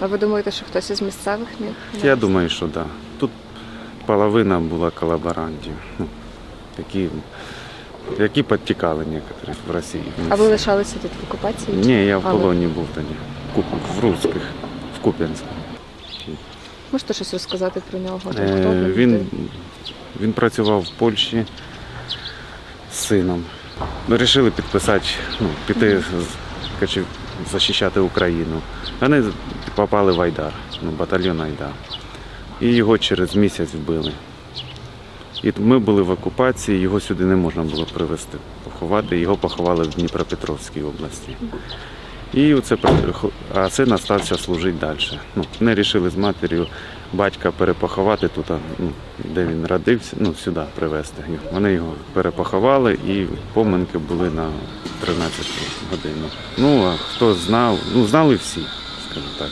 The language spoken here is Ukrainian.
А ви думаєте, що хтось із місцевих міг? Я думаю, що так. Да. Тут половина була колаборантів, ну, які, які підтікали некоторі в Росії. А ви лишалися тут в окупації? Ні, я в А ви? полоні був тоді. В Руських, в Куп'янську. Можете щось розказати про нього? Хто Е, він? Він, працював в Польщі з сином. Ми вирішили підписати, ну, піти з- коротше, захищати Україну. Вони попали в Айдар, ну, батальйон Айдар. І його через місяць вбили. І ми були в окупації, його сюди не можна було привезти, поховати. Його поховали в Дніпропетровській області. І оце а син залишився служити далі. Ну, не вирішили з матір'ю батька перепоховати тут, ну, де він родився, ну, сюди привезти. Вони його перепоховали і поминки були на 13 годину. Ну, а хто знав, ну знали всі, скажімо так.